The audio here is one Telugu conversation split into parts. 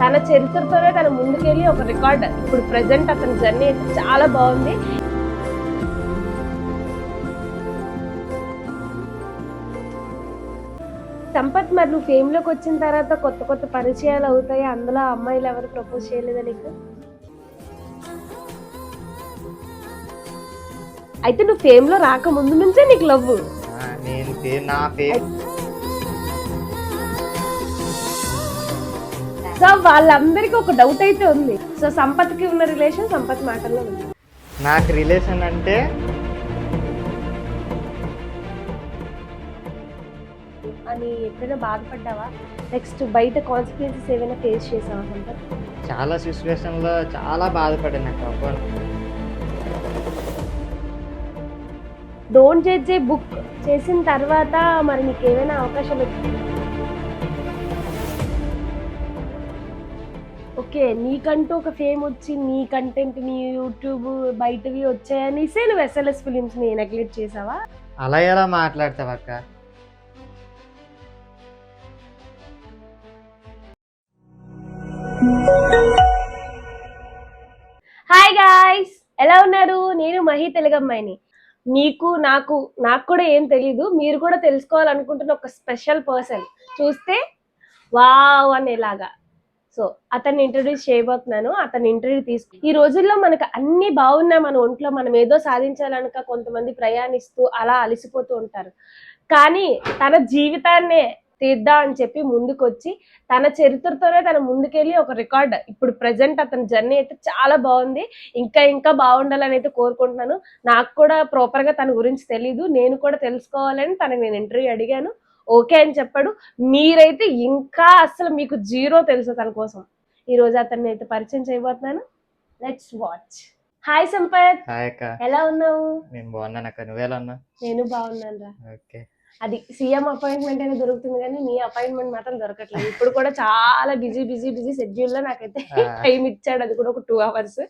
తన చరిత్రతోనే తన ముందుకెళ్ళి ఒక రికార్డ్ ఇప్పుడు ప్రజెంట్ అతని జర్నీ చాలా బాగుంది. సంపత్ మరి నువ్వు ఫేమ్లోకి వచ్చిన తర్వాత కొత్త కొత్త పరిచయాలు అవుతాయి? అందులో అమ్మాయిలు ఎవరు ప్రపోజ్ చేయలేదా నీకు? అయితే నువ్వు ఫేమ్లో రాక ముందు నుంచే నీకు లవ్ నేను నా పేరు సో వాళ్ళందరికీ ఒక డౌట్ అయితే ఉంది. సో సంపత్కి ఉన్న రిలేషన్ సంపత్ మాటల్లో ఉంది. నాకు రిలేషన్ అంటే అని ఎప్పుడైనా బాధపడ్డావా? నెక్స్ట్ బయట కాన్సిక్వెన్సెస్ ఏమైనా ఫేస్ చేసావా సంపత్? చాలా సిచ్యువేషన్లో చాలా బాధపడాను. డోంట్ జడ్జ్ ఏ బుక్ చేసిన తర్వాత మరి నీకు ఏమైనా అవకాశం వచ్చింది? ఓకే నీకంటూ ఒక ఫేమ్ వచ్చి నీ కంటెంట్ నీ యూట్యూబ్ బయటవి వచ్చాయనిసే నువ్వు ఎస్ఎల్ఎస్ ఫిలిమ్స్ని నెగ్లెక్ట్ చేసావా? అలా ఎలా మాట్లాడతావు అక్క? హాయ్ గాయ్స్ ఎలా ఉన్నారు? నేను మహి తెలుగమ్మాయిని. నీకు నాకు నాకు కూడా ఏం తెలీదు మీరు కూడా తెలుసుకోవాలనుకుంటున్న ఒక స్పెషల్ పర్సన్ చూస్తే వావ్ అనేలాగా. సో అతన్ని ఇంట్రడ్యూస్ చేయబోతున్నాను అతని ఇంటర్వ్యూ తీసుకు ఈ రోజుల్లో మనకు అన్ని బాగున్నాయి మన ఒంట్లో మనం ఏదో సాధించాలనుక కొంతమంది ప్రయాణిస్తూ అలా అలసిపోతూ ఉంటారు. కానీ తన జీవితాన్నే తీద్దాం అని చెప్పి ముందుకొచ్చి తన చరిత్రతోనే తన ముందుకెళ్ళి ఒక రికార్డ్ ఇప్పుడు ప్రజెంట్ అతని జర్నీ అయితే చాలా బాగుంది. ఇంకా ఇంకా బాగుండాలని అయితే కోరుకుంటున్నాను. నాకు కూడా ప్రాపర్గా తన గురించి తెలీదు. నేను కూడా తెలుసుకోవాలని తనకు నేను ఇంటర్వ్యూ అడిగాను. ఓకే అని చెప్పాడు. మీరైతే ఇంకా అసలు మీకు జీరో తెలుసు తన కోసం. ఈ రోజు అతన్ని అయితే పరిచయం చేయబోతున్నాను. Let's watch hi Sampath. Hi అక్క. ఎలా ఉన్నావు? నేను బాగున్నాను అక్క. నువ్వెలా ఉన్నా నేను బాగున్నాను రా. ఓకే. అది సీఎం అపాయింట్మెంట్ అయినా దొరుకుతుంది కానీ నీ అపాయింట్మెంట్ మాత్రం దొరకట్లేదు. ఇప్పుడు కూడా చాలా బిజీ బిజీ బిజీ షెడ్యూల్లో నాకైతే. టైం ఇచ్చాడు. అది కూడా ఒక టూ అవర్స్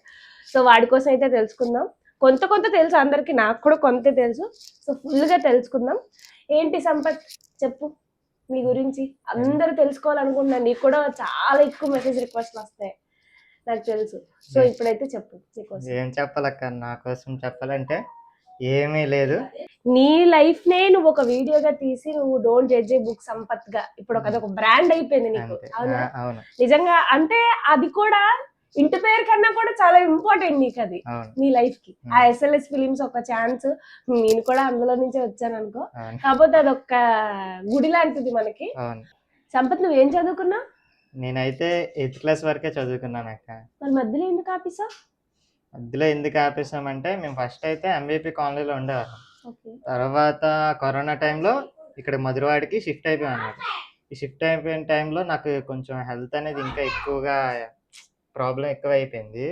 సో వాడి కోసం అయితే తెలుసుకుందాం. కొంత కొంత తెలుసు అందరికి నాకు కూడా కొంత తెలుసు. సో ఫుల్గా తెలుసుకుందాం. ఏంటి సంపత్? చెప్పు. మీ గురించి. అందరూ తెలుసుకోవాలనుకుంటున్నాను నీకు కూడా చాలా ఎక్కువ మెసేజ్ రిక్వెస్ట్లు వస్తాయి. నాకు తెలుసు. సో ఇప్పుడైతే చెప్పు. నీకోసం ఏం చెప్పాలక్క? నా కోసం చెప్పాలంటే ఏమీ లేదు. నీ లైఫ్ నే నువ్వు ఒక వీడియోగా తీసి నువ్వు డోంట్ జడ్జ్ బుక్ సంపత్గా ఇప్పుడు ఒక బ్రాండ్ అయిపోయింది నీకు. అవును. నిజంగా అంటే అది కూడా ఇంటి పేరు కన్నా కూడా చాలా ఇంపార్టెంట్ నీకు అది. నీ లైఫ్కి. ఆ. ఎస్ఎల్ఎస్ ఫిలిమ్స్ ఒక ఛాన్స్ నేను కూడా అందులో నుంచే వచ్చాను అనుకో. కాకపోతే అదొక గుడి లాంటిది మనకి. సంపత్ నువ్వేం చదువుకున్నా నేనైతే ఎయిత్ క్లాస్ వరకే చదువుకున్నాను అక్క. మరి మధ్యలో ఎందుకు ఆపేసా మధ్యలో ఎందుకు ఆపేసామంటే మేము ఫస్ట్ అయితే ఎంబీపీ కాలనీలో ఉండేవాళ్ళం. ఓకే. తర్వాత కరోనా టైంలో ఇక్కడ మధురవాడికి షిఫ్ట్ అయిపోయాం అనమాట ఈ షిఫ్ట్ అయిపోయిన టైంలో నాకు కొంచెం హెల్త్ అనేది ఇంకా ఎక్కువగా ప్రాబ్లం ఎక్కువ అయిపోయింది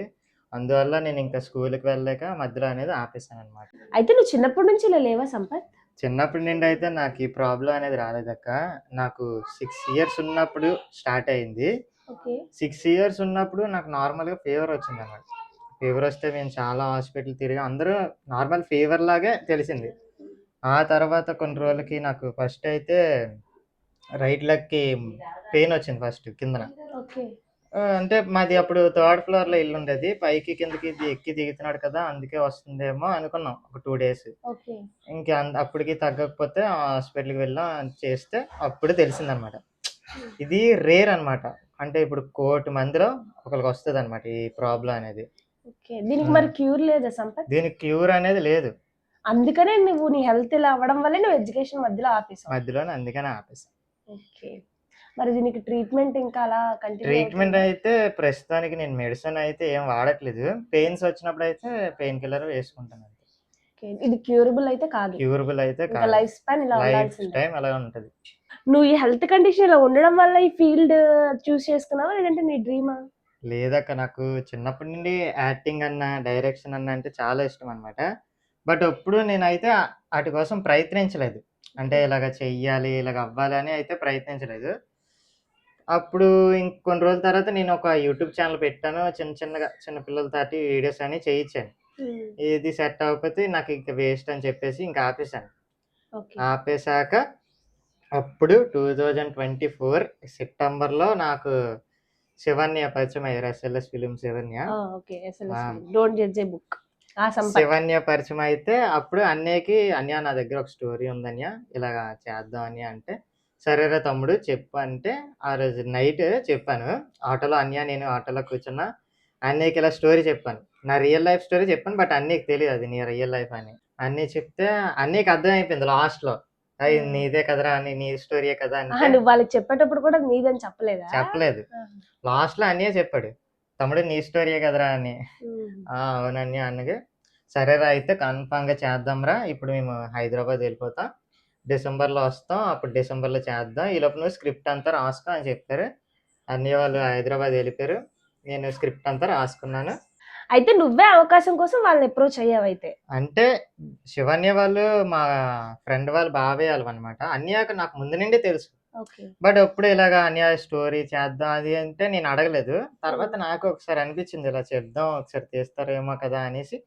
అందువల్ల నేను ఇంకా స్కూల్కి వెళ్ళలేక మధ్యలో అనేది ఆపేసాను అనమాట అయితే నువ్వు చిన్నప్పటి నుంచి ఇలా లేవా సంపత్? చిన్నప్పటి నుండి అయితే నాకు ఈ ప్రాబ్లం అనేది రాలేదక్క. నాకు సిక్స్ ఇయర్స్ ఉన్నప్పుడు స్టార్ట్ అయింది. ఓకే. సిక్స్ ఇయర్స్ ఉన్నప్పుడు నాకు నార్మల్గా ఫీవర్ వచ్చింది అనమాట ఫీవర్ వస్తే మేము చాలా హాస్పిటల్ తిరిగి అందరూ నార్మల్ ఫీవర్ లాగే తెలిసింది. ఆ తర్వాత కొన్ని రోజులకి నాకు ఫస్ట్ అయితే రైట్ లెగ్కి పెయిన్ వచ్చింది ఫస్ట్ కిందన. ఆ, అంటే మాది అప్పుడు థర్డ్ ఫ్లోర్లో ఇల్లు ఉండేది. పైకి కిందకి ఎక్కి దిగుతున్నాడు కదా అందుకే వస్తుందేమో అనుకున్నాం. ఒక టూ డేస్. ఓకే. ఇంకా అన్- అప్పటికి తగ్గకపోతే హాస్పిటల్కి వెళ్ళాం చేస్తే అప్పుడు తెలిసిందనమాట. ఇది రేర్ అన్నమాట అంటే ఇప్పుడు కోటి మందిలో ఒకరికి వస్తుంది అనమాట ఈ ప్రాబ్లం అనేది. ఓకే. దీనికి మరి క్యూర్ లేదా సంపత్? దీనికి క్యూర్ అనేది లేదు. అందుకనే నువ్వు నీ హెల్త్ ఇలా అవ్వడం వల్ల నువ్వు ఎడ్యుకేషన్ మధ్యలో ఆపేసావు. మధ్యలోనే అందుకనే ఆపేసాం. ఓకే. మరి దీనికి ట్రీట్మెంట్ ఇంకా అలా కంటిన్యూ ట్రీట్మెంట్ అయితే ప్రస్తుతానికి నేను మెడిసిన్ అయితే ఏం వాడట్లేదు. పెయిన్స్ వచ్చినప్పుడు అయితే పెయిన్ కిల్లర్ వేసుకుంటాను ఇది క్యూరబుల్ అయితే కాదు. క్యూరబుల్ అయితే లైఫ్ స్పాన్ ఇలా లైఫ్ టైం అలా ఉంటది. నువ్వు ఈ హెల్త్ కండిషన్ ఇలా ఉండడం వల్ల ఈ ఫీల్డ్ చూస్ చేసుకున్నావా? లేదంటే నీ డ్రీమా లేదక్క నాకు చిన్నప్పటి నుండి యాక్టింగ్ అన్న డైరెక్షన్ అన్న అంటే చాలా ఇష్టం అనమాట బట్ ఎప్పుడు నేనైతే వాటి కోసం ప్రయత్నించలేదు. అంటే ఇలాగ చెయ్యాలి ఇలాగ అవ్వాలి అని అయితే ప్రయత్నించలేదు. అప్పుడు ఇంకొన్ని రోజుల తర్వాత నేను ఒక యూట్యూబ్ ఛానల్ పెట్టాను. చిన్న చిన్నగా చిన్న పిల్లలతోటి వీడియోస్ అని చేయించాను. ఇది సెట్ అవ్వకపోతే నాకు ఇంకా వేస్ట్ అని చెప్పేసి ఇంకా ఆపేసాను ఓకే. ఆపేశాక అప్పుడు టూ థౌజండ్ ట్వంటీ ఫోర్ సెప్టెంబర్లో నాకు శివన్య పరిచయం అయ్యారు SLS film Shivanya. Don't judge a book Shivanya పరిచయం అయితే అప్పుడు అన్నయ్యకి అన్య నా దగ్గర ఒక స్టోరీ ఉందన్య ఇలాగ చేద్దాం అని అంటే సరేరా తమ్ముడు చెప్పు అంటే ఆ రోజు నైట్ చెప్పాను. ఆటోలో అన్య నేను ఆటోలో కూర్చున్నా. అన్నయ్యకి ఇలా స్టోరీ చెప్పాను. నా రియల్ లైఫ్ స్టోరీ చెప్పాను బట్ అన్నయ్యకి తెలియదు అది నీ రియల్ లైఫ్ అని. అన్నీ చెప్తే అన్నయ్యకి అర్థం అయిపోయింది లాస్ట్లో. "అయ్, Hmm. నీదే కదరా అని నీ స్టోరీయే కదా అంటే నువ్వు వాళ్ళకి చెప్పేటప్పుడు కూడా నీదని చెప్పలేదా? చెప్పలేదు. లాస్ట్లో అన్నయ్య చెప్పాడు తమ్ముడు నీ స్టోరీయే కదరా అని. ఉమ్. ఆ, అవునని అనగా సరేరా అయితే కన్ఫామ్గా చేద్దాంరా ఇప్పుడు మేము హైదరాబాద్ వెళ్ళిపోతాం. డిసెంబర్లో వస్తాం అప్పుడు డిసెంబర్లో చేద్దాం. ఈ లోపు నువ్వు స్క్రిప్ట్ అంతా రాసుకో అని చెప్పారు. అన్ని వాళ్ళు హైదరాబాద్ వెళ్ళిపోయారు. నేను స్క్రిప్ట్ అంతా రాసుకున్నాను. అయితే నువ్వే అవకాశం కోసం వాళ్ళని అప్రోచ్ అయ్యావు అయితే. అంటే శివన్య వాళ్ళు మా ఫ్రెండ్ వాళ్ళు బాబాయ్ వాళ్ళు అనమాట అన్యాక నాకు ముందు నుండి తెలుసు. బట్ ఎప్పుడు ఇలాగా అన్య స్టోరీ చేద్దాం అది అంటే నేను అడగలేదు. తర్వాత నాకు ఒకసారి అనిపించింది ఇలా చెప్దాం ఒకసారి తీస్తారేమో కదా అనేసి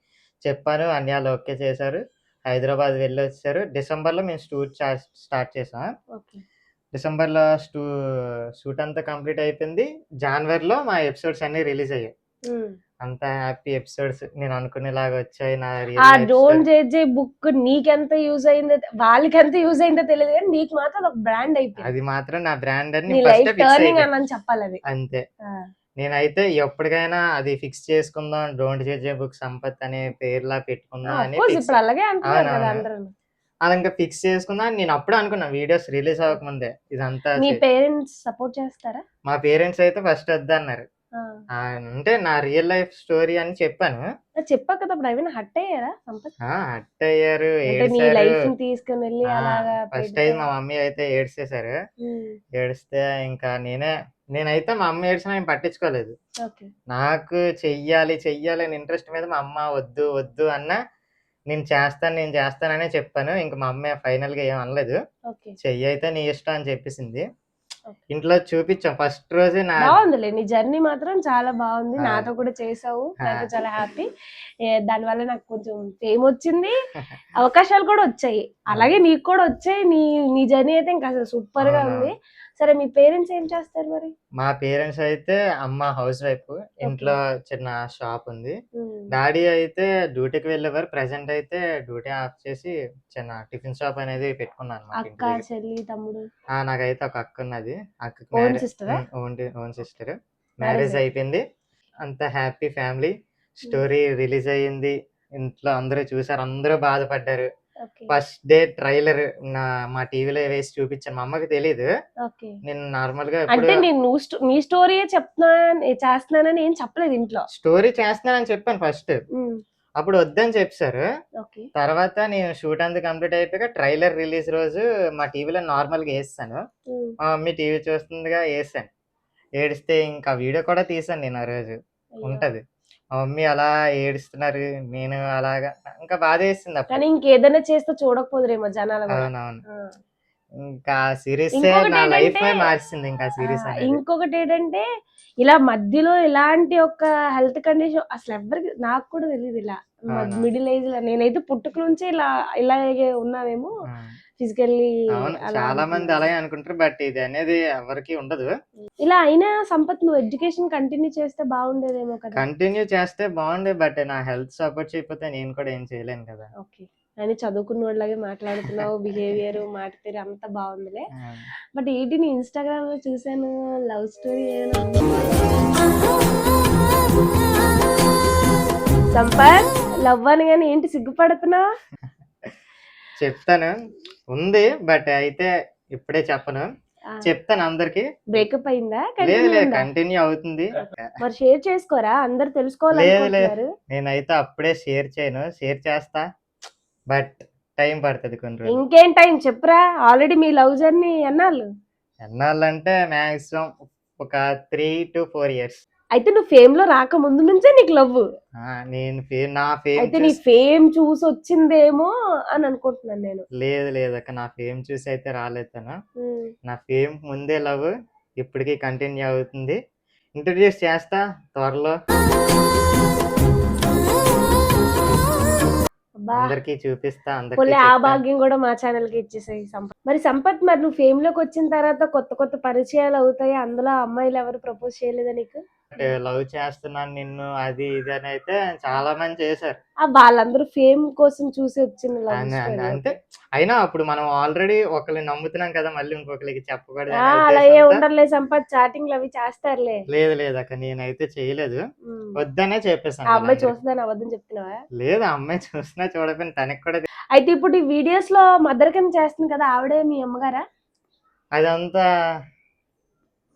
చెప్పాను. అన్యాలు ఓకే చేశారు. హైదరాబాద్ వెళ్ళి వచ్చారు డిసెంబర్లో మేము షూట్ స్టార్ట్ చేసాం. డిసెంబర్లో స్టూ షూట్ అంతా కంప్లీట్ అయిపోయింది. జనవరిలో మా ఎపిసోడ్స్ అన్ని రిలీజ్ అయ్యాయి. అంత హ్యాపీ ఎపిసోడ్స్. నేను అనుకునేలాగా వచ్చాయి నా ఆ story. జడ్జ్ బుక్ నీకెంత యూజ్ అయిందో వాళ్ళకి ఎంత యూజ్ అయిందో తెలియదు కానీ నీకు మాత్రం అది ఒక బ్రాండ్ అయిపోయింది. అది మాత్రం నా బ్రాండ్ అని టర్నింగ్ అని చెప్పాలి అది అంతే. నేనైతే ఎప్పటికైనా అది ఫిక్స్ చేసుకుందాం డోంట్ జడ్జ్ బుక్ సంపత్ అనే పేర్లా పెట్టుకుందాం of అని course fix- ఇప్పుడు అలాగే అంటున్నారు కదా అవునవును. అందరూ. అలా ఇంకా ఫిక్స్ చేసుకుందాం అని నేను అప్పుడు అనుకున్నా వీడియోస్ రిలీజ్ అవ్వకముందే ఇదంతా మీ చే- పేరెంట్స్ సపోర్ట్ చేస్తారా? మా పేరెంట్స్ అయితే ఫస్ట్ వద్దన్నారు. ఆ. ఆ, అంటే నా రియల్ లైఫ్ స్టోరీ అని చెప్పాను. చెప్పావు కదా అప్పుడు ఏమైనా హట్ అయ్యారా సంపత్? ఆ, హట్ అయ్యారు అంటే నీ ఏడ్చారు ని తీసుకుని వెళ్ళి అలాగా ఫస్ట్ అయితే మా మమ్మీ అయితే ఏడ్చేశారు. ఉమ్, ఏడిస్తే ఇంకా నేనే నేనైతే మా అమ్మ ఏడ్చినా నేను పట్టించుకోలేదు. నాకు చెయ్యాలి చెయ్యాలి అని ఇంట్రెస్ట్ మీద మా అమ్మ వద్దు వద్దు అన్న నేను చేస్తాను నేను చేస్తాననే చెప్పాను. ఇంకా మా అమ్మ ఫైనల్గా ఏం అనలేదు. చెయ్యి అయితే నీ ఇష్టం అని చెప్పేసింది. ఇంట్లో చూపించాం. ఫస్ట్ రోజే నా బాగుందిలే. నీ జర్నీ మాత్రం చాలా బాగుంది. నాతో కూడా చేసావు. నాకు చాలా హ్యాపీ. దానివల్ల నాకు కొంచెం ఫేమ్ వచ్చింది. అవకాశాలు కూడా వచ్చాయి. అలాగే నీకు కూడా వచ్చాయి. నీ నీ జర్నీ అయితే ఇంకా అసలు సూపర్గా. ఉంది. సరే మీ పేరెంట్స్ ఏం చేస్తారు మరి? మా పేరెంట్స్ అయితే అమ్మ హౌస్ వైఫ్. ఇంట్లో చిన్న షాప్ ఉంది. డాడీ అయితే డ్యూటీకి వెళ్ళేవారు. ప్రెసెంట్ అయితే డ్యూటీ ఆఫ్ చేసి చిన్న టిఫిన్ షాప్ అనేది పెట్టుకున్నాను అక్క. చెల్లి తమ్ముడు. ఆ, నాకైతే ఒక అక్క ఉన్నది. అక్కకి ఓన్ సిస్టరా ఓన్ ఓన్ సిస్టర్ మ్యారేజ్ అయిపోయింది. అంత హ్యాపీ ఫ్యామిలీ స్టోరీ రిలీజ్ అయ్యింది. ఇంట్లో అందరూ చూసారు అందరూ బాధపడ్డారు. ఫస్ట్ డే ట్రైలర్ నా మా టీవీలో వేసి చూపించాను. మా అమ్మకి తెలియదు నేను నార్మల్గా అంటే నేను నువ్వు నీ స్టోరీ చెప్తున్నా చేస్తున్నానని ఏం చెప్పలేదు ఇంట్లో. స్టోరీ చేస్తున్నానని చెప్పాను ఫస్ట్. అప్పుడు వద్దని చెప్పారు. తర్వాత నేను షూట్ అంతా కంప్లీట్ అయిపోయాక ట్రైలర్ రిలీజ్ రోజు మా టీవీలో నార్మల్గా వేస్తాను మా మమ్మీ టీవీ చూస్తుందిగా వేసాను ఏడిస్తే ఇంకా వీడియో కూడా తీసాను నేను ఆ రోజు. ఉంటది. మా మమ్మీ అలా ఏడుస్తున్నారు నేను అలాగా. ఇంకా బాధ అప్పుడు. కానీ ఇంకేదైనా చేస్తే చూడకపోదురేమో జనాలు కూడా. అవునవును. ఆ. ఇంకా సిరీస్ ఇంకొకటి నా లైఫ్ ఏంటంటే- మార్చింది ఇంకా సిరీస్ ఆ, అనేది. ఇంకొకటి ఏంటంటే ఇలా మధ్యలో ఇలాంటి ఒక హెల్త్ కండిషన్ అసలు ఎవరికి నాకు కూడా తెలియదు ఇలా. అవునా? మిడిల్ ఏజ్లో నేనైతే పుట్టుక నుంచి ఇలా ఇలాగే ఉన్నావేమో ఆ, ఫిజికల్లీ చాలా మంది అలాగే అనుకుంటారు బట్ ఇది అనేది ఎవరికి ఉండదు. ఇలా అయినా సంపత్ నువ్వు ఎడ్యుకేషన్ కంటిన్యూ చేస్తే బాగుండేదేమో కదా. కంటిన్యూ చేస్తే బాగుండే బట్ నా హెల్త్ సపోర్ట్ చేయకపోతే నేను కూడా ఏం చేయలేను కదా. ఓకే. అని చదువుకున్న వాళ్ళలాగే మాట్లాడుతున్నావు బిహేవియర్ మాట తీరు అంతా బాగుందిలే. బట్ ఏంటి నీ ఇన్స్టాగ్రామ్లో చూసాను లవ్ స్టోరీ సంపత్ లవ్ అని కానీ ఏంటి సిగ్గుపడుతున్నావు? చెప్తాను. ఉంది బట్ అయితే ఇప్పుడే చెప్పను. చెప్తాను అందరికి. బ్రేకప్ అయిందా? లేదు లేదు? కంటిన్యూ అవుతుంది. మరి షేర్ చేసుకోరా? అందరు తెలుసుకోవాలనుకుంటున్నారు. నేనైతే అప్పుడే షేర్ చేయను. షేర్ చేస్తా. బట్ టైం పడుతుంది కొన్ని రోజులు. ఇంకేం టైం? చెప్పురా. ఆల్రెడీ మీ లవ్ జర్నీ ఎన్నాళ్ళు? ఎన్నాళ్ళంటే మాక్సిమం ఒక త్రీ టు ఫోర్ ఇయర్స్ అయితే నువ్వు ఫేమ్లో రాక ముందు నుంచే నీకు లవ్ నేను ఫే- నా ఫేమ్ అయితే నీ ఫేమ్ చూసి వచ్చిందేమో అని అనుకుంటున్నాను నేను. లేదు లేదు అక్క నా ఫేమ్ చూసి అయితే రాలేదు. నా ఫేమ్ ముందే లవ్ ఇప్పటికీ కంటిన్యూ అవుతుంది. ఇంట్రడ్యూస్ చేస్తా త్వరలో. అందరికి చూపిస్తా అందరికి ఆ. భాగ్యం కూడా మా ఛానల్కి ఇచ్చేసాయి సంపత్ మరి సంపత్ మరి నువ్వు ఫేమ్లోకి వచ్చిన తర్వాత కొత్త కొత్త పరిచయాలు అవుతాయి? అందులో అమ్మాయిలు ఎవరు ప్రపోజ్ చేయలేదా నీకు? అంటే లవ్ చేస్తున్నాను నిన్ను అది ఇది అని అయితే చాలా మంది చేశారు ఆ వాళ్ళందరూ ఫేమ్ కోసం చూసి వచ్చిన love అన్- అన్- story. అంటే అయినా అప్పుడు మనం ఆల్రెడీ ఒకరిని నమ్ముతున్నాం కదా మళ్ళీ ఇంకొకరికి చెప్పకూడదు ఆ, అనే అలా ఏ ఉద్దేశంతో- ఉండర్లే సంపత్ చాటింగ్లు అవి చేస్తారులే లేదు లేదు అక్క నేనైతే చేయలేదు ఉమ్. వద్దనే చెప్పేసాను అమ్మాయి వాళ్ళందరికీ. చూస్తుందని అబద్ధం చెప్తున్నావా లేదు ఆ అమ్మాయి చూసినా చూడకపోయినా తనకి కూడా తె- అయితే ఇప్పుడు ఈ వీడియోస్లో మదర్ కింద చేస్తుంది కదా ఆవిడే మీ అమ్మగారా అదంతా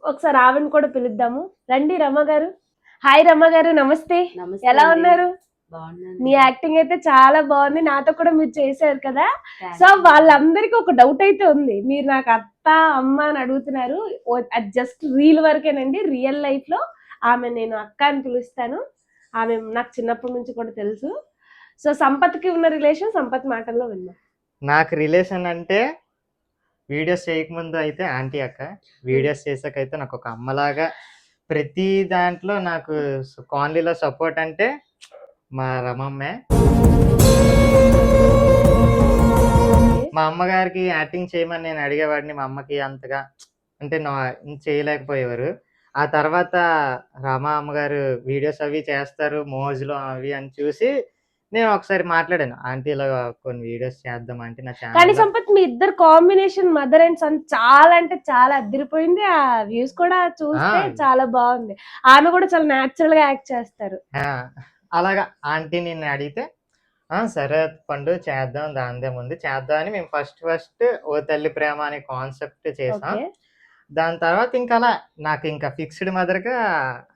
ఒకసారి ఆవిడని కూడా పిలుద్దాము. రండి రమ్మ గారు. హాయ్ రమ్మ గారు నమస్తే. ఎలా. ఉన్నారు. మీ యాక్టింగ్ అయితే చాలా బాగుంది. నాతో కూడా మీరు చేశారు కదా. సో. వాళ్ళందరికీ ఒక డౌట్ అయితే ఉంది. మీరు నాకు అత్త అమ్మ అని అడుగుతున్నారు. జస్ట్ రీల్ వరకేనండి. రియల్ లైఫ్లో ఆమె నేను అక్క అని పిలుస్తాను. ఆమె నాకు చిన్నప్పటి నుంచి కూడా తెలుసు. సో సంపత్కి ఉన్న రిలేషన్ సంపత్ మాటల్లో విన్నాం. నాకు రిలేషన్ అంటే వీడియోస్ చేయకముందు అయితే ఆంటీ అక్క వీడియోస్ చేసాకైతే నాకు ఒక అమ్మలాగా ప్రతి దాంట్లో నాకు కాలనీలో సపోర్ట్ అంటే మా రమమ్మే. మా అమ్మగారికి యాక్టింగ్ చేయమని నేను అడిగేవాడిని మా అమ్మకి అంతగా అంటే నా చేయలేకపోయేవారు. ఆ తర్వాత రమ అమ్మగారు వీడియోస్ అవి చేస్తారు మోజులో అవి అని చూసి నేను ఒకసారి మాట్లాడాను. ఆంటీ ఇలా కొన్ని వీడియోస్ చేద్దాం అంటే నా కానీ ఛానల్ సంపత్ మీ ఇద్దరు కాంబినేషన్ మదర్ అండ్ సన్ చాలా అంటే చాలా అదిరిపోయింది. ఆ వ్యూస్ కూడా చూస్తే ఆ. చాలా బాగుంది. ఆమె కూడా చాలా న్యాచురల్గా యాక్ట్ చేస్తారు. అలాగా. ఆంటీ నిన్ను అడిగితే "ఆ, సరే పండు చేద్దాం దానిదే ముందు చేద్దాం అని మేము ఫస్ట్ ఫస్ట్ ఓ తల్లి ప్రేమ అనే కాన్సెప్ట్ చేసాం. ఓకే. దాని తర్వాత ఇంకా అలా నాకు ఇంకా ఫిక్స్డ్ మదర్గా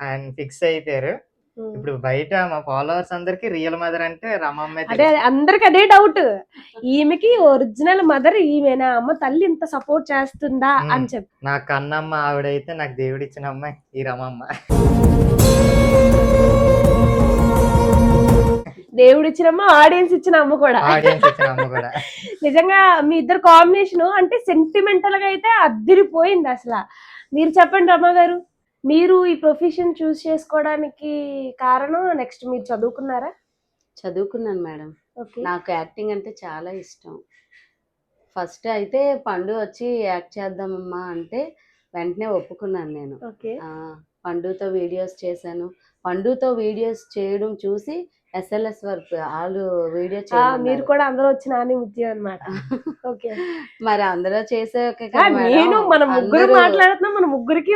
ఆయన ఫిక్స్ అయిపోయారు. ఇప్పుడు బయట మా ఫాలోవర్స్ అందరికి రియల్ మదర్ అంటే రమమ్మే అదే. అందరికి అదే డౌట్. ఈమెకి ఒరిజినల్ మదర్ ఈమెనా? అమ్మ తల్లి ఇంత సపోర్ట్ చేస్తుందా. అని చెప్పి. నా కన్నమ్మ ఆవిడైతే నాకు దేవుడిచ్చిన అమ్మాయి ఈ రమమ్మ. దేవుడు ఇచ్చిన అమ్మ కూడా. ఆడియన్స్ ఇచ్చిన అమ్మ కూడా. నిజంగా మీ ఇద్దరు కాంబినేషన్ అంటే సెంటిమెంటల్గా అయితే అద్దిరిపోయింది అసలు. మీరు చెప్పండి రమ్మ గారు. మీరు ఈ ప్రొఫెషన్ చూస్ చేసుకోవడానికి కారణం నెక్స్ట్ మీరు చదువుకున్నారా? చదువుకున్నాను మేడం. నాకు యాక్టింగ్ అంటే చాలా ఇష్టం. ఫస్ట్ అయితే పండు వచ్చి యాక్ట్ చేద్దామమ్మా అంటే వెంటనే ఒప్పుకున్నాను నేను. పండుతో వీడియోస్ చేశాను. పండుతో వీడియోస్ చేయడం చూసి ఎస్ఎల్ఎస్ వర్క్ వాళ్ళు వీడియో మీరు. కూడా అందరూ వచ్చిన ఆని ముత్యం అనమాట ఓకే. మరి అందరూ మేడం, నేను మన ముగ్గురు మాట్లాడుతున్నాం మన ముగ్గురికి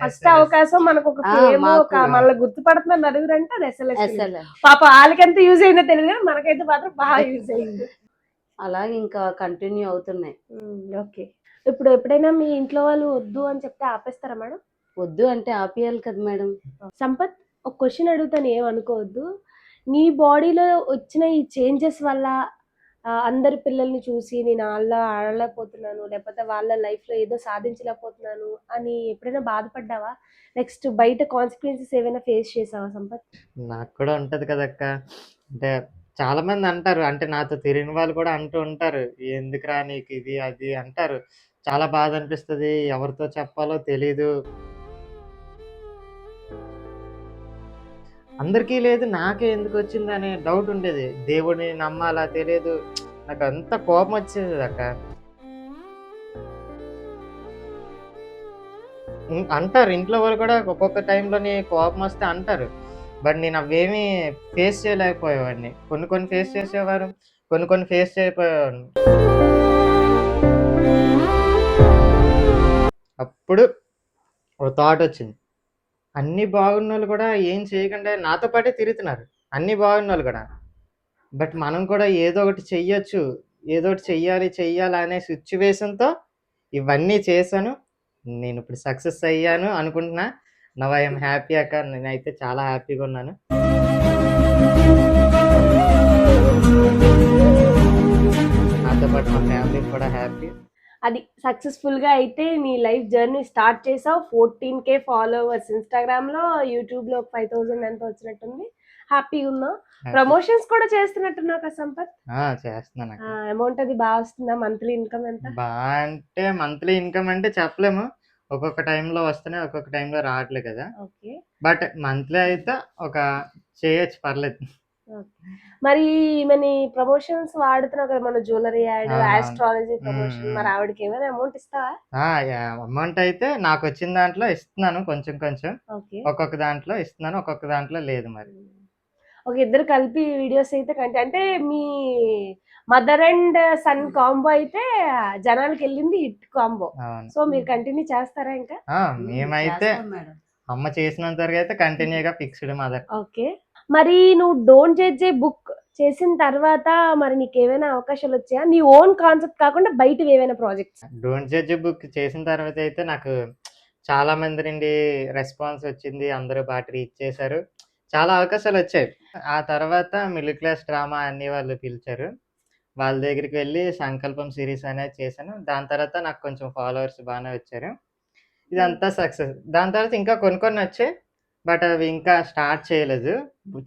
ఫస్ట్. అవకాశం మనకు ఒక ఆ, ఫేమ్ మాకు. ఒక మనల్ని గుర్తుపడుతున్న నలుగురు అంటే అది ఎస్ఎల్ఎస్. పాప వాళ్ళకి ఎంత యూజ్ అయిందో తెలియదు మనకైతే మాత్రం బాగా యూజ్ అయింది. అలాగే ఇంకా కంటిన్యూ అవుతున్నాయి. ఓకే. ఇప్పుడు ఎప్పుడైనా మీ ఇంట్లో వాళ్ళు వద్దు అని చెప్తే ఆపేస్తారా మేడం? వద్దు అంటే ఆపియాలి కదా మేడం. సంపత్ ఒక క్వశ్చన్ అడుగుతాను ఏమనుకోవద్దు. నీ బాడీలో వచ్చిన ఈ చేంజెస్ వల్ల అందరి పిల్లల్ని చూసి నేను వాళ్ళ ఆడలేకపోతున్నాను లేకపోతే వాళ్ళ లైఫ్లో లో ఏదో సాధించలేకపోతున్నాను అని ఎప్పుడైనా బాధపడ్డావా? నెక్స్ట్ బయట కాన్సిక్వెన్సెస్ ఏమైనా ఫేస్ చేసావా సంపత్? నాకు కూడా ఉంటది కదక్క అంటే చాలా మంది అంటారు అంటే నాతో తిరిగిన వాళ్ళు కూడా అంటూ ఉంటారు ఎందుకురా నీకు ఇది అది అంటారు. చాలా బాధ అనిపిస్తది ఎవరితో చెప్పాలో తెలీదు. అందరికీ లేదు నాకే ఎందుకు వచ్చింది అనే డౌట్ ఉండేది. దేవుడిని నమ్మాలా తెలియదు నాకు అంత కోపం వచ్చేది అక్క. అంటారు. ఇంట్లో వాళ్ళు కూడా ఒక్కొక్క టైంలోని కోపం వస్తే అంటారు. బట్ నేను అవేమీ ఫేస్ చేయలేకపోయేవాడిని. కొన్ని కొన్ని ఫేస్ చేసేవారు కొన్ని కొన్ని ఫేస్ చేయకపోయేవాడిని. అప్పుడు ఒక థాట్ వచ్చింది. అన్ని బాగున్న వాళ్ళు కూడా ఏం చేయకుండా నాతో పాటే తిరుగుతున్నారు. అన్ని బాగున్న వాళ్ళు కూడా. బట్ మనం కూడా ఏదో ఒకటి చెయ్యొచ్చు. ఏదో ఒకటి చెయ్యాలి చెయ్యాలి అనే సిచ్యువేషన్తో ఇవన్నీ చేశాను. నేను ఇప్పుడు సక్సెస్ అయ్యాను అనుకుంటున్నా. నవ్ ఐఎమ్ హ్యాపీ అక్క. నేనైతే చాలా హ్యాపీగా ఉన్నాను. నాతో పాటు మా ఫ్యామిలీ కూడా హ్యాపీ. అది సక్సెస్ఫుల్గా అయితే నీ లైఫ్ జర్నీ స్టార్ట్ చేసావు. ఫోర్టీన్ కే ఫాలోవర్స్ ఇన్స్టాగ్రామ్లో యూట్యూబ్లో ఫైవ్ థౌసండ్ ఎంత వచ్చినట్టుంది. హ్యాపీగా ఉన్నావు ప్రమోషన్స్ కూడా చేస్తున్నట్టున్నావు కదా సంపత్? చేస్తున్నాను అమౌంట్ అది బాగా వస్తుందా? మంత్లీ ఇన్కమ్ ఎంత? బాగా అంటే మంత్లీ ఇన్కమ్ అంటే చెప్పలేము. ఒక్కొక్క టైంలో వస్తున్నాయి ఒక్కొక్క టైంలో రావట్లేదు కదా. ఓకే బట్ మంత్లీ అయితే ఒక చేయొచ్చు పర్లేదు. మరి ఈమెని ప్రమోషన్స్ వాడుతున్నావు కదా మన జ్యువెలరీ యాడ్. Astrology promotion. మరి ఆవిడకి ఏమైనా అమౌంట్ ఇస్తావా? అమౌంట్ అయితే నాకు వచ్చిన దాంట్లో ఇస్తున్నాను కొంచెం కొంచెం. ఓకే. ఒక్కొక్క దాంట్లో ఇస్తున్నాను ఒక్కొక్క దాంట్లో లేదు మరి. ఒక ఇద్దరు కలిపి వీడియోస్ అయితే కంటే అంటే మీ మదర్ అండ్ సన్ కాంబో అయితే జనాలకి వెళ్ళింది హిట్ కాంబో సో మీరు కంటిన్యూ చేస్తారా ఇంకా? ఆ, మేమైతే అమ్మ చేసినంత వరకు అయితే కంటిన్యూగా ఫిక్స్డ్ మదర్ ఓకే. మరి నువ్వు డోంట్ జడ్జే బుక్ చేసిన తర్వాత మరి నీకు ఏమైనా అవకాశాలు వచ్చాయా? నీ ఓన్ కాన్సెప్ట్ కాకుండా బయట ఏమైనా ప్రాజెక్ట్స్ డోంట్ జడ్జ్ బుక్ చేసిన తర్వాత అయితే నాకు చాలా మంది నుండి రెస్పాన్స్ వచ్చింది. అందరూ బాగా రీచ్ చేశారు. చాలా అవకాశాలు వచ్చాయి. ఆ తర్వాత మిడిల్ క్లాస్ డ్రామా అన్ని వాళ్ళు పిలిచారు. వాళ్ళ దగ్గరికి వెళ్ళి సంకల్పం సిరీస్ అనేది చేశాను. దాని తర్వాత నాకు కొంచెం ఫాలోవర్స్ బాగానే వచ్చారు. ఇదంతా సక్సెస్ దాని తర్వాత ఇంకా కొన్ని కొన్ని వచ్చాయి. బట్ అవి ఇంకా స్టార్ట్ చేయలేదు.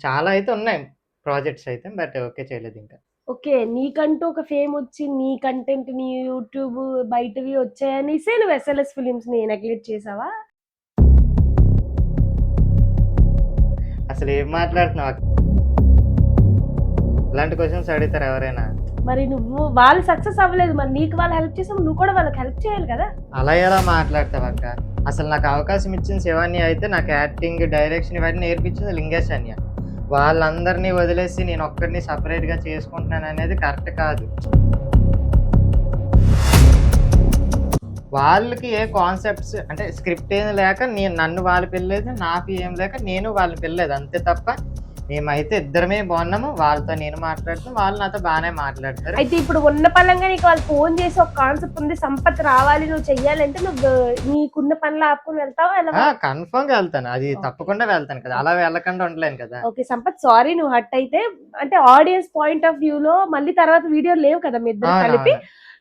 చాలా అయితే ఉన్నాయి ప్రాజెక్ట్స్ అయితే బట్ ఓకే చేయలేదు ఇంకా. ఓకే నీకంటూ ఒక ఫేమ్ వచ్చి నీ కంటెంట్ నీ యూట్యూబ్ బయటవి వచ్చాయనేసే నువ్వు ఎస్ఎల్ఎస్ ఫిలిమ్స్ని నెగ్లెక్ట్ చేసావా? అసలు ఏం మాట్లాడుతున్నావు? అక్క? ఇలాంటి క్వశ్చన్స్ అడుగుతారు ఎవరైనా? మరి నువ్వు వాళ్ళు సక్సెస్ అవ్వలేదు మరి నీకు వాళ్ళు హెల్ప్ చేసావు నువ్వు కూడా వాళ్ళకి హెల్ప్ చేయాలి కదా? అలా ఎలా మాట్లాడతావు అక్క? అసలు నాకు అవకాశం ఇచ్చిన శివాని అయితే నాకు యాక్టింగ్ డైరెక్షన్ ఇవన్నీ నేర్పించింది లింగేష్ అన్య వాళ్ళందరినీ వదిలేసి నేను ఒక్కడిని సపరేట్గా చేసుకుంటున్నాను అనేది కరెక్ట్ కాదు. వాళ్ళకి ఏ కాన్సెప్ట్స్ అంటే స్క్రిప్ట్ ఏం లేక నేను నన్ను వాళ్ళు పిల్లలేదు నాకు ఏం లేక నేను వాళ్ళని పిల్లలేదు అంతే తప్ప మేమైతే ఇద్దరమే బాగున్నాము. వాళ్ళతో నేను మాట్లాడుతున్నాను వాళ్ళు నాతో బాగానే మాట్లాడతారు. అయితే ఇప్పుడు ఉన్న పలంగా నీకు వాళ్ళు ఫోన్ చేసి ఒక కాన్సెప్ట్ ఉంది సంపత్ రావాలి నువ్వు చెయ్యాలంటే నువ్వు నీకున్న పనులు ఆపుకుని వెళ్తావా కన్ఫర్మ్గా వెళ్తాను. అది. తప్పకుండా వెళ్తాను కదా. అలా వెళ్ళకుండా ఉండలేను కదా. ఓకే సంపత్ సారీ నువ్వు హట్ అయితే అంటే ఆడియన్స్ పాయింట్ ఆఫ్ వ్యూ లో మళ్ళీ తర్వాత వీడియో లేవు కదా మీ ఇద్దరు కలిపి.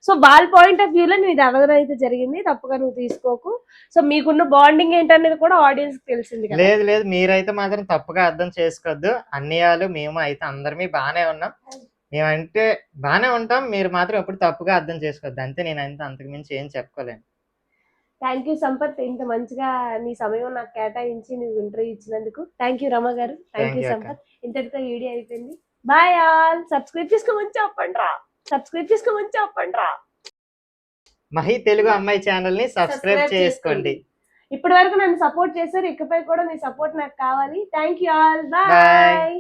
సో వాళ్ళ పాయింట్ ఆఫ్ వ్యూ లో నీది అవగాహన అయితే జరిగింది. తప్పుగా నువ్వు తీసుకోకు. సో మీకున్న బాండింగ్ ఏంటనేది కూడా ఆడియన్స్ తెలిసింది కదా. లేదు లేదు. మీరైతే మాత్రం తప్పుగా అర్థం చేసుకోవద్దు అన్నయ్యలు మేము అయితే అందరమీ బాగానే ఉన్నాం. మేమంటే బాగానే ఉంటాం. మీరు మాత్రం ఎప్పుడు తప్పుగా అర్థం చేసుకోవద్దు అంతే నేను అంత అంతకు మించి ఏం చెప్పుకోలేను. Thank you Sampath. ఇంత మంచిగా నీ సమయం నాకు కేటాయించి నువ్వు ఇంటర్వ్యూ ఇచ్చినందుకు. Thank you Rama garu. Thank you. Sampath. ఇంతటితో వీడియో అయిపోయింది. బాయ్ ఆల్ సబ్స్క్రైబ్ చేసుకోమని చెప్పండి రా సబ్స్క్రైబ్ చేసుకోమని చెప్పండి రా. మహి తెలుగు అమ్మాయి ఛానల్ని సబ్స్క్రైబ్ చేసుకోండి. ఇప్పటి వరకు నన్ను సపోర్ట్ చేశారు. ఇకపై కూడా మీ సపోర్ట్ నాకు కావాలి. Thank you all. బాయ్